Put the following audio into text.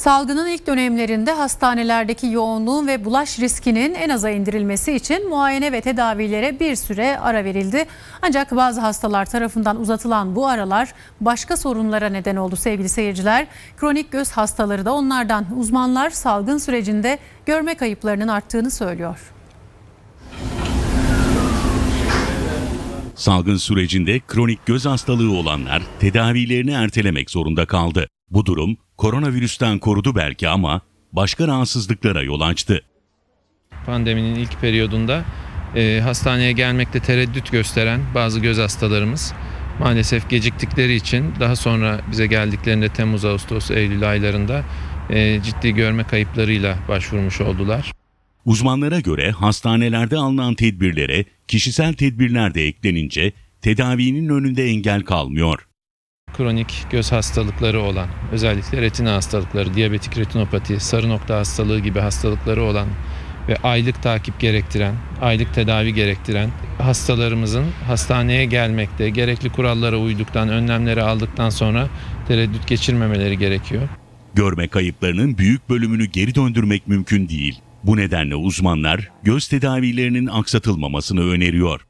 Salgının ilk dönemlerinde hastanelerdeki yoğunluğun ve bulaş riskinin en aza indirilmesi için muayene ve tedavilere bir süre ara verildi. Ancak bazı hastalar tarafından uzatılan bu aralar başka sorunlara neden oldu sevgili seyirciler. Kronik göz hastaları da onlardan. Uzmanlar salgın sürecinde görme kayıplarının arttığını söylüyor. Salgın sürecinde kronik göz hastalığı olanlar tedavilerini ertelemek zorunda kaldı. Bu durum koronavirüsten korudu belki ama başka rahatsızlıklara yol açtı. Pandeminin ilk periyodunda e, hastaneye gelmekte tereddüt gösteren bazı göz hastalarımız maalesef geciktikleri için daha sonra bize geldiklerinde Temmuz, Ağustos, Eylül aylarında e, ciddi görme kayıplarıyla başvurmuş oldular. Uzmanlara göre hastanelerde alınan tedbirlere kişisel tedbirler de eklenince tedavinin önünde engel kalmıyor. Kronik göz hastalıkları olan, özellikle retina hastalıkları, diyabetik retinopati, sarı nokta hastalığı gibi hastalıkları olan ve aylık takip gerektiren, aylık tedavi gerektiren hastalarımızın hastaneye gelmekte gerekli kurallara uyduktan, önlemleri aldıktan sonra tereddüt geçirmemeleri gerekiyor. Görme kayıplarının büyük bölümünü geri döndürmek mümkün değil. Bu nedenle uzmanlar göz tedavilerinin aksatılmamasını öneriyor.